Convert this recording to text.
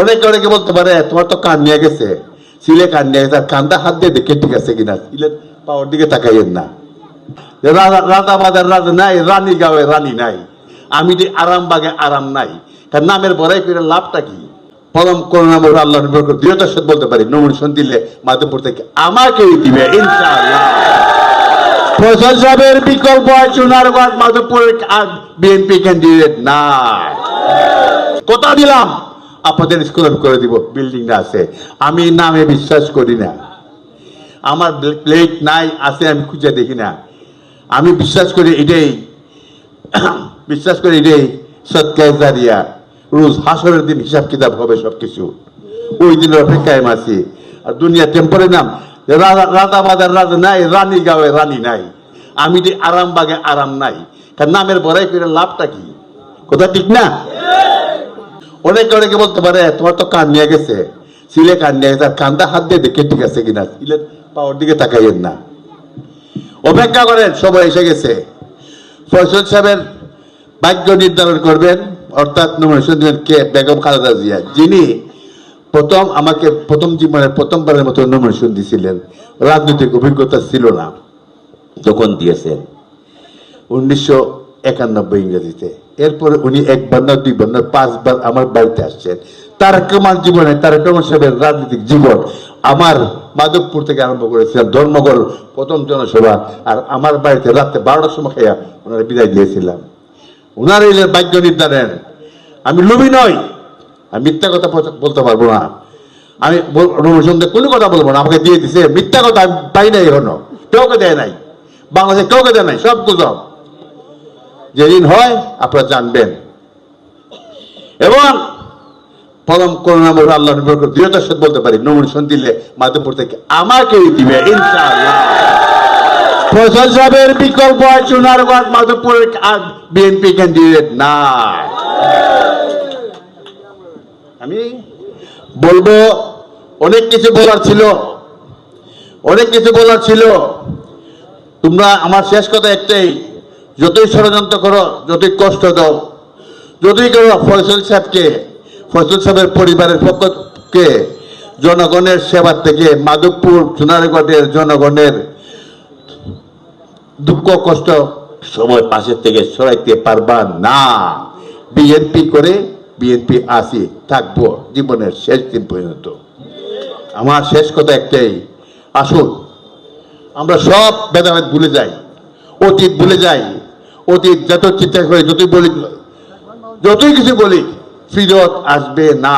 অনেকে অনেকে বলতে পারে, তোমার তো কান নিয়ে গেছে। সিলে কান নিয়ে গেছে, আর কান্দা হাত দিয়ে দেখে ঠিক আছে কিনা। সিলের পাওয়ার দিকে তাকাইয়েন না। রাজাবাদের রাজা নাই, রানী গাঁয়ে রানী নাই। আমি যে আরামবাগে আরাম নাই। তার নামের বড়াই করে লাভটা কি? পরম করুণা মোর আল্লাহ নির্ভর দৃঢ়তার সাথে বলতে পারি নমিনেশন দিলে মাধবপুর থেকে আমাকেই দিবে, ইনশাআল্লাহ। ফসল সাহেবের বিকল্প সোনারগঞ্জ মাধবপুরের বিএনপি ক্যান্ডিডেট নাই। কথা দিলাম। আপনাদের স্কুল করে দিব বিল্ডিং আছে। আমি নামে বিশ্বাস করি না। আমার প্লেট নাই, আছে, আমি খুঁজে দেখি না। আমি বিশ্বাস করি এটাই। বিশ্বাস করি এটাই সৎকায় জারিয়া রোজ হাসরের দিন হিসাব কিতাব হবে সবকিছু। ওই দিনের অপেক্ষায় আছি। আর দুনিয়া টেম্পোরে নাম, রাজা বাজার রাজা নাই, রানী গাঁয়ে রানী নাই। আমি আরামবাগে আরাম নাই। তার নামের বড়াই করে লাভটা কি? কথা ঠিক না? অনেকে অনেকে বলতে পারে, তোমার তো কান নিয়ে গেছে। সিলে কান নিয়ে গেছে। আর কান্দা হাত দিয়ে দেখে ঠিক আছে কিনা? সিলের পাওয়ার দিকে তাকাইয়েন না। অপেক্ষা করেন সবাই এসে গেছে। ফয়সল সাহেবের ভাগ্য নির্ধারণ করবেন, অর্থাৎ নমিনেশন দিলেন কে? বেগম খালেদা জিয়া। যিনি প্রথম আমাকে প্রথম জীবনের প্রথমবারের মতো নমিনেশন দিয়েছিলেন রাজনৈতিক অভিজ্ঞতা ছিল না। যখন দিয়েছেন। উনিশশো একানব্বই ইংরেজিতে। এরপরে উনি একবার না দুইবার না পাঁচবার আমার বাড়িতে আসছেন। তারেক রহমান জীবনে তারেক রহমান সাহেবের রাজনৈতিক জীবন আমার মাধবপুর থেকে আরম্ভ করেছিলাম ধর্মগড় প্রথম জনসভা, আর আমার বাড়িতে রাত্রে বারোটার সময় খাইয়া ওনারা বিদায় দিয়েছিলাম। ওনার এলেন ভাগ্য নির্ধারণ। আমি লোভী নই। আমি মিথ্যা কথা বলতে- পারব না। আমি রবিচন্দ্র কোনো কথা বলব না। আমাকে দিয়ে দিছে, মিথ্যা কথা আমি পাই নাই এখনও। কাউকে দেয় নাই। বাংলাদেশে কাউকে দেয় নাই। সব গুজব। যেদিন হয়, আপনারা জানবেন। এবং পরম করুণাময় আল্লাহ করে দৃঢ়তার সাথে বলতে পারি নমিনেশন দিলে মাধবপুর থেকে আমাকেই দিবে, ইনশাআল্লাহ। ফসল সাহেবের বিকল্প আছে সোনারগঞ্জ মাধবপুরের আর বিএনপি ক্যান্ডিডেট নাই আমি বলব, অনেক কিছু বলার ছিল, অনেক কিছু বলার ছিল। তোমরা, আমার শেষ কথা একটাই যতই ষড়যন্ত্র করো যতই কষ্ট দাও যতই করো ফয়সল সাহেবকে, ফয়সল সাহেবের পরিবারের পক্ষকে, জনগণের সেবার থেকে মাধবপুর সোনারগড়ের জনগণের দুঃখ, কষ্ট সময় পাশের থেকে সরাইতে পারবা না। বিএনপি করে বিএনপি আসি, থাকব জীবনের শেষ দিন পর্যন্ত। আমার শেষ কথা একটাই, আসুন, আমরা সব ভেদাভেদ ভুলে যাই, অতীত ভুলে যাই। অতীত যত চিন্তা করে যতই বলি যতই কিছু বলি ফিরত আসবে না।